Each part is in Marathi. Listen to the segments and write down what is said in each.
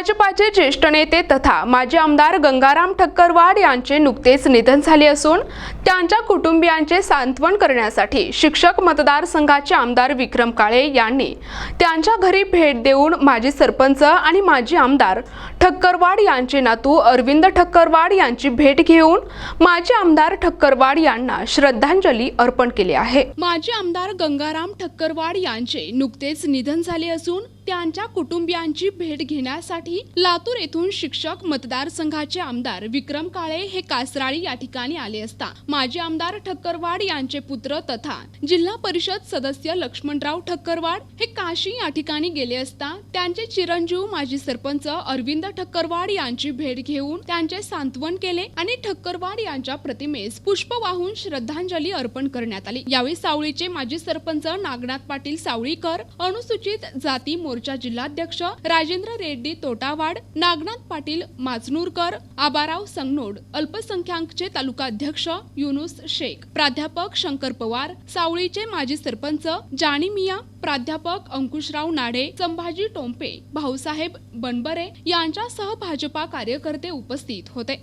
भाजपाचे ज्येष्ठ नेते तथा माजी आमदार गंगाराम ठक्करवाड यांचे नुकतेच निधन झाले असून त्यांच्या कुटुंबियांचे सांत्वन करण्यासाठी शिक्षक मतदारसंघाचे आमदार विक्रम काळे यांनी त्यांच्या घरी भेट देऊन माजी सरपंच आणि माजी आमदार ठक्करवाड यांचे नातू अरविंद ठक्करवाड यांची भेट घेऊन माजी आमदार ठक्करवाड यांना श्रद्धांजली अर्पण केली आहे. माजी आमदार गंगाराम ठक्करवाड यांचे नुकतेच निधन झाले असून त्यांच्या कुटुंबियांची भेट घेण्यासाठी लातूर येथून शिक्षक मतदारसंघाचे आमदार विक्रम काळे हे कासराळी या ठिकाणी आले असता. माजी आमदार ठक्करवाड यांचे पुत्र तथा जिल्हा परिषद सदस्य लक्ष्मणराव ठक्करवाड हे काशी या ठिकाणी गेले असता. त्यांचे चिरंजीव माजी सरपंच अरविंद ठक्करवाड यांची भेट घेऊन त्यांचे सांत्वन केले आणि ठक्करवाड यांच्या प्रतिमेस पुष्प वाहून श्रद्धांजली अर्पण करण्यात आली. यावेळी सावळीचे माजी सरपंच नागनाथ पाटील सावळीकर अनुसूचित जाती मोर्चा जिल्हाध्यक्ष राजेंद्र रेड्डी तोटावाड नागनाथ पाटील माचनूरकर आबाराव संगनोड अल्पसंख्याकचे तालुकाध्यक्ष युनुस शेख प्राध्यापक शंकर पवार सावळीचे माजी सरपंच जानी मिया प्राध्यापक अंकुशराव नाडे संभाजी टोंपे भाऊसाहेब बनबरे यांच्यासह भाजपा कार्यकर्ते उपस्थित होते.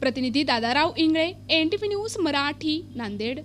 प्रतिनिधी दादाराव इंगळे एनटीव्ही न्यूज मराठी नांदेड.